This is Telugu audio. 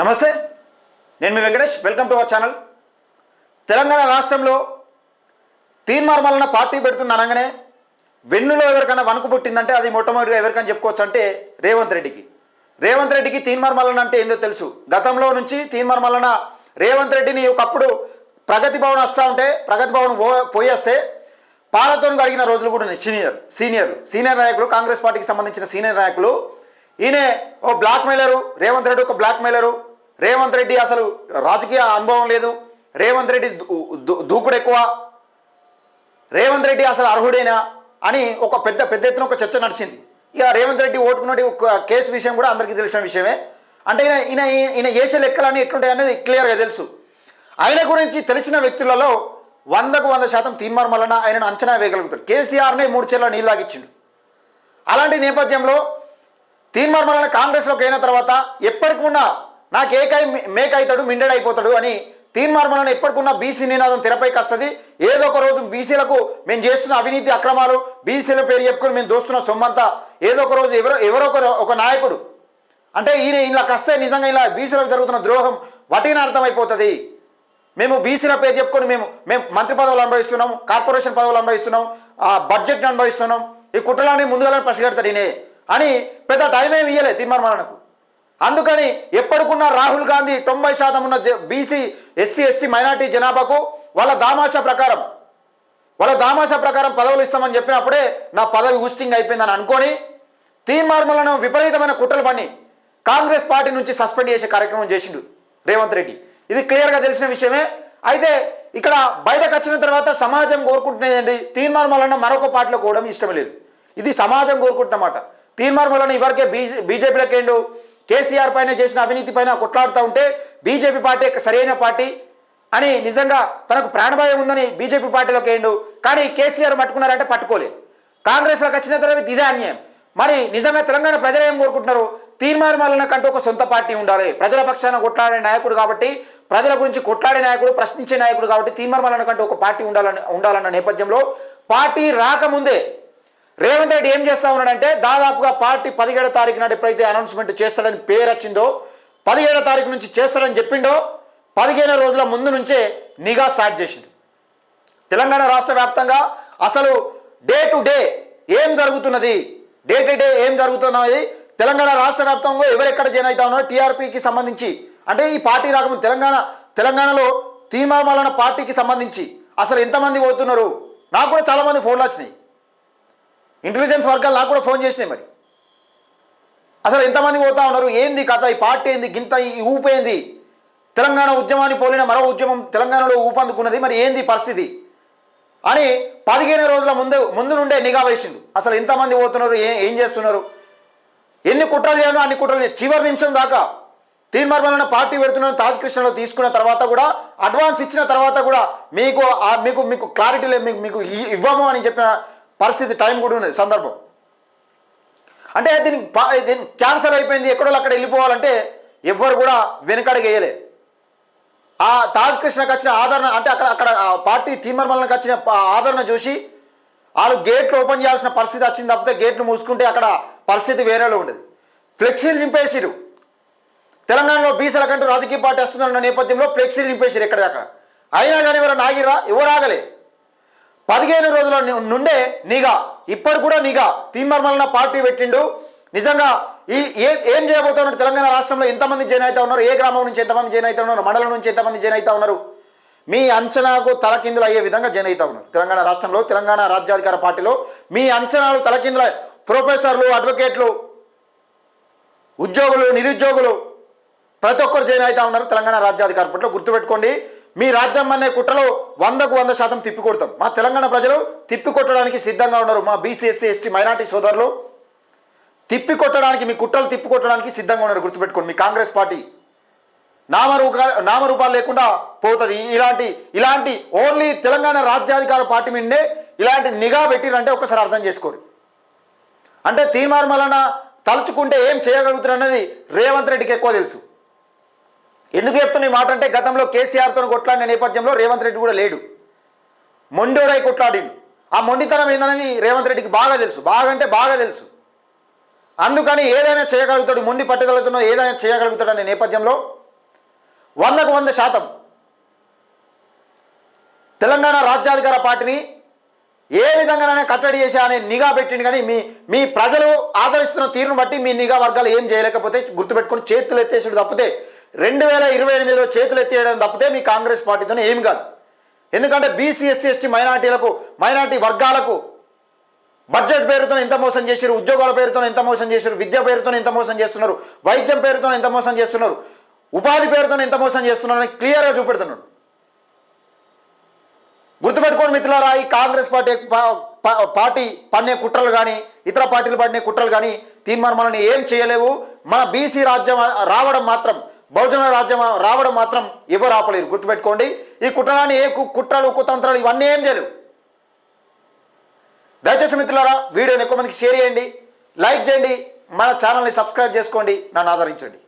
నమస్తే నేను మీ Venkatesh. Welcome to our channel Telangana రాష్ట్రంలో తీర్మార్మలన పార్టీ పెడుతున్న అనగానే వెన్నులో ఎవరికైనా వణుకు పుట్టిందంటే అది మొట్టమొదటిగా ఎవరికైనా చెప్పుకోవచ్చు అంటే రేవంత్ రెడ్డికి. రేవంత్ రెడ్డికి తీన్మార్మలన అంటే ఏందో తెలుసు. గతంలో నుంచి తీన్మార్మలన రేవంత్ రెడ్డిని ఒకప్పుడు ప్రగతి భవన్ వస్తూ ఉంటే ప్రగతి భవన్ పో పోయేస్తే పాలతో అడిగిన రోజులు కూడా సీనియర్ సీనియర్ సీనియర్ నాయకులు కాంగ్రెస్ పార్టీకి సంబంధించిన సీనియర్ నాయకులు. ఈయన ఓ బ్లాక్ మెయిలరు రేవంత్ రెడ్డి ఒక బ్లాక్ మెయిలరు రేవంత్ రెడ్డి అసలు రాజకీయ అనుభవం లేదు. రేవంత్ రెడ్డి దూ- దూకుడు ఎక్కువ. రేవంత్ రెడ్డి అసలు అర్హుడేనా అని ఒక పెద్ద పెద్ద ఎత్తున ఒక చర్చ నడిచింది. ఇక రేవంత్ రెడ్డి ఓటుకున్నట్టు ఒక కేసు విషయం కూడా అందరికీ తెలిసిన విషయమే. అంటే ఈయన ఈయన ఈయన చేసే లెక్కలన్నీ ఎట్లుంటాయి అనేది క్లియర్గా తెలుసు. ఆయన గురించి తెలిసిన వ్యక్తులలో వందకు వంద శాతం తీర్మార్ వలన ఆయనను అంచనా వేయగలుగుతాడు. కేసీఆర్నే మూడు చెర్ల నీళ్ళాగిచ్చిండు అలాంటి నేపథ్యంలో తీర్మార్ వలన కాంగ్రెస్లోకి అయిన తర్వాత ఎప్పటికి ఉన్న నాకు ఏకై మేక్ అవుతాడు మిండెడ్ అయిపోతాడు అని తీర్మార్ వలన ఎప్పటికున్నా బీసీ నినాదం తెరపైకి వస్తుంది ఏదో ఒక రోజు బీసీలకు మేము చేస్తున్న అవినీతి అక్రమాలు బీసీల పేరు చెప్పుకొని మేము దోస్తున్న సొమ్మంతా ఏదో ఒక రోజు ఎవరో ఎవరో ఒకరు ఒక నాయకుడు. అంటే ఈయన ఇలా కస్తే నిజంగా ఇలా బీసీలకు జరుగుతున్న ద్రోహం వటిన అర్థమైపోతుంది. మేము బీసీల పేరు చెప్పుకొని మేము మేము మంత్రి పదవులు అనుభవిస్తున్నాం కార్పొరేషన్ పదవులు అనుభవిస్తున్నాం ఆ బడ్జెట్ని అనుభవిస్తున్నాం ఈ కుట్రలన్నీ ముందుగానే పసిగడతాడు ఈయనే అని పెద్ద టైం ఏమి ఇయ్యలే తీర్మానకు అందుకని ఎప్పటికున్న రాహుల్ గాంధీ తొంభై శాతం ఉన్న బీసీ ఎస్సీ ఎస్టీ మైనార్టీ జనాభాకు వాళ్ళ దామాషా ప్రకారం వాళ్ళ దామాషా ప్రకారం పదవులు ఇస్తామని చెప్పినప్పుడే నా పదవి ఊస్టింగ్ అయిపోయిందని అనుకొని తీర్మార్మలను విపరీతమైన కుట్రలు పని కాంగ్రెస్ పార్టీ నుంచి సస్పెండ్ చేసే కార్యక్రమం చేసిండు రేవంత్ రెడ్డి. ఇది క్లియర్గా తెలిసిన విషయమే. అయితే ఇక్కడ బయటకు వచ్చిన తర్వాత సమాజం కోరుకుంటున్నదండి తీర్మార్మలను మరొక పార్టీలో కోవడం ఇష్టం లేదు. ఇది సమాజం కోరుకుంటున్నమాట. తీర్మార్మలను ఇవరకే బీజే బీజేపీలకేండు? కేసీఆర్ పైన చేసిన అవినీతి పైన కొట్లాడుతూ ఉంటే బీజేపీ పార్టీ సరైన పార్టీ అని నిజంగా తనకు ప్రాణభయం ఉందని బీజేపీ పార్టీలోకి వేయండు. కానీ కేసీఆర్ పట్టుకున్నారంటే పట్టుకోలేదు. కాంగ్రెస్లోకి వచ్చిన తర్వాత ఇదే అన్యాయం. మరి నిజమే తెలంగాణ ప్రజలు ఏం కోరుకుంటున్నారు? తీర్మానం కంటూ ఒక సొంత పార్టీ ఉండాలి. ప్రజల పక్షాన కొట్లాడే నాయకుడు కాబట్టి ప్రజల గురించి కొట్లాడే నాయకుడు ప్రశ్నించే నాయకుడు కాబట్టి తీర్మానం కంటూ ఒక పార్టీ ఉండాలని ఉండాలన్న నేపథ్యంలో పార్టీ రాకముందే రేవంత్ రెడ్డి ఏం చేస్తా ఉన్నాడంటే దాదాపుగా పార్టీ పదిహేడో తారీఖు నాడు ఎప్పుడైతే అనౌన్స్మెంట్ చేస్తాడని పేరు వచ్చిందో పదిహేడో తారీఖు నుంచి చేస్తాడని చెప్పిండో పదిహేను రోజుల ముందు నుంచే నిఘా స్టార్ట్ చేసిండు. తెలంగాణ రాష్ట్ర వ్యాప్తంగా అసలు డే టు డే ఏం జరుగుతున్నది? డే టు డే ఏం జరుగుతున్నది? తెలంగాణ రాష్ట్ర వ్యాప్తంగా ఎవరెక్కడ జాయిన్ అవుతా ఉన్నారో? టీఆర్పీకి సంబంధించి. అంటే ఈ పార్టీ రాకముందు తెలంగాణ తెలంగాణలో తీర్మానాలన్న పార్టీకి సంబంధించి అసలు ఎంతమంది పోతున్నారు? నాకు కూడా చాలామంది ఫోన్లు వచ్చినాయి. ఇంటెలిజెన్స్ వర్గాలు నాకు కూడా ఫోన్ చేసినాయి మరి. అసలు ఎంతమంది పోతా ఉన్నారు? ఏంది కథ? ఈ పార్టీ ఏంది? గింత ఈ ఊపు తెలంగాణ ఉద్యమాన్ని పోలిన మరో ఉద్యమం తెలంగాణలో ఊపందుకున్నది. మరి ఏంది పరిస్థితి? అని పదిహేను రోజుల ముందు ముందు నుండే నిఘా వేసిండు. అసలు ఎంతమంది పోతున్నారు? ఏ ఏం చేస్తున్నారు? ఎన్ని కుట్రలు చేయాలో అన్ని కుట్రలు చేయాలి. చివరి నిమిషం దాకా తీర్మార్మలన పార్టీ పెడుతున్నాను తాజ్ కృష్ణలో తీసుకున్న తర్వాత కూడా అడ్వాన్స్ ఇచ్చిన తర్వాత కూడా మీకు మీకు మీకు క్లారిటీ లేదు మీకు మీకు ఇవ్వము అని చెప్పిన పరిస్థితి టైం కూడా ఉన్నది సందర్భం. అంటే దీనికి పా- దీనికి క్యాన్సర్ అయిపోయింది ఎక్కడో అక్కడ వెళ్ళిపోవాలంటే ఎవ్వరు కూడా వెనకడగేయలే ఆ తాజ్ కృష్ణకు వచ్చిన ఆదరణ అంటే అక్కడ అక్కడ పార్టీ తీమర్మలకి వచ్చిన ఆదరణ చూసి వాళ్ళు గేట్లు ఓపెన్ చేయాల్సిన పరిస్థితి వచ్చింది తప్పితే గేట్లు మూసుకుంటే అక్కడ పరిస్థితి వేరేలో ఉండేది. ఫ్లెక్సీలు నింపేసిరు తెలంగాణలో బీసీల కంటూ రాజకీయ పార్టీ వస్తుందన్న నేపథ్యంలో ఫ్లెక్సీలు నింపేసిరు ఎక్కడ అక్కడ అయినా కానీ ఎవరు నాగిరా ఎవరు ఆగలే? పదిహేను రోజుల ను- నుండే నిఘా ఇప్పటి కూడా నిఘా. తీర్మార్మలన పార్టీ పెట్టిండు. నిజంగా ఈ ఏ ఏం చేయబోతున్నారు తెలంగాణ రాష్ట్రంలో ఎంతమంది జైన్ అవుతా ఉన్నారు? ఏ గ్రామం నుంచి ఎంతమంది జైన్ అవుతా ఉన్నారు? మండలం నుంచి ఎంతమంది జైన్ అవుతా ఉన్నారు? మీ అంచనాకు తలకిందులు అయ్యే విధంగా జైన్ అవుతా ఉన్నారు. తెలంగాణ రాష్ట్రంలో తెలంగాణ రాజ్యాధికార పార్టీలో మీ అంచనాలు తలకిందుల ప్రొఫెసర్లు అడ్వకేట్లు ఉద్యోగులు నిరుద్యోగులు ప్రతి ఒక్కరు జైన్ అవుతా ఉన్నారు తెలంగాణ రాజ్యాధికార పార్టీలో. గుర్తుపెట్టుకోండి మీ రాజ్యం అనే కుట్రలో వందకు వంద శాతం తిప్పికొడతాం. మా తెలంగాణ ప్రజలు తిప్పికొట్టడానికి సిద్ధంగా ఉన్నారు. మా బీసీ ఎస్సీ ఎస్టీ మైనార్టీ సోదరులు తిప్పికొట్టడానికి మీ కుట్రలు తిప్పికొట్టడానికి సిద్ధంగా ఉన్నారు గుర్తుపెట్టుకోండి. మీ కాంగ్రెస్ పార్టీ నామరూపా నామరూపాలు లేకుండా పోతుంది. ఇలాంటి ఇలాంటి ఓన్లీ తెలంగాణ రాజ్యాధికార పార్టీ మీదనే ఇలాంటి నిఘా పెట్టిరంటే ఒకసారి అర్థం చేసుకోరు. అంటే తీర్మానం వలన తలుచుకుంటే ఏం చేయగలుగుతారు రేవంత్ రెడ్డికి ఎక్కువ తెలుసు. ఎందుకు చెప్తున్న ఈ మాట అంటే గతంలో కేసీఆర్తో కొట్లాడిన నేపథ్యంలో రేవంత్ రెడ్డి కూడా లేడు. మొండోడై కొట్లాడిండు? ఆ మొండితనం ఏందనేది రేవంత్ రెడ్డికి బాగా తెలుసు. బాగా అంటే బాగా తెలుసు. అందుకని ఏదైనా చేయగలుగుతాడు మొండి పట్టుదలతో ఏదైనా చేయగలుగుతాడు అనే నేపథ్యంలో వందకు వంద శాతం తెలంగాణ రాజ్యాధికార పార్టీని ఏ విధంగానైనా కట్టడి చేసి అనే నిఘా పెట్టింది కానీ మీ మీ ప్రజలు ఆదరిస్తున్న తీరును బట్టి మీ నిఘా వర్గాలు ఏం చేయలేకపోతే గుర్తుపెట్టుకొని చేతులు ఎత్తేసాడు తప్పితే రెండు వేల ఇరవై ఎనిమిదిలో చేతులు ఎత్తేయడం తప్పితే మీ కాంగ్రెస్ పార్టీతో ఏం కాదు. ఎందుకంటే బీసీ ఎస్సీ ఎస్టీ మైనార్టీలకు మైనార్టీ వర్గాలకు బడ్జెట్ పేరుతో ఎంత మోసం చేశారు ఉద్యోగాల పేరుతో ఎంత మోసం చేశారు విద్య పేరుతో ఎంత మోసం చేస్తున్నారు వైద్యం పేరుతో ఎంత మోసం చేస్తున్నారు ఉపాధి పేరుతో ఎంత మోసం చేస్తున్నారని క్లియర్గా చూపెడుతున్నాడు. గుర్తుపెట్టుకోండి మిత్రులారా ఈ కాంగ్రెస్ పార్టీ పార్టీ పన్నే కుట్రలు కానీ ఇతర పార్టీలు పడిన కుట్రలు కానీ తీర్మానం ఏం చేయలేవు. మన బీసీ రాజ్యం రావడం మాత్రం బహుజన రాజ్యం రావడం మాత్రం ఎవరు ఆపలేరు. గుర్తుపెట్టుకోండి ఈ కుట్రలాన్ని ఏ కు- కుట్రలు కుతంత్రాలు ఇవన్నీ ఏం చేయలేవు. దయచేసి మిత్రులారా వీడియోని ఎక్కువ మందికి షేర్ చేయండి లైక్ చేయండి మన ఛానల్ని సబ్స్క్రైబ్ చేసుకోండి నన్ను ఆదరించండి.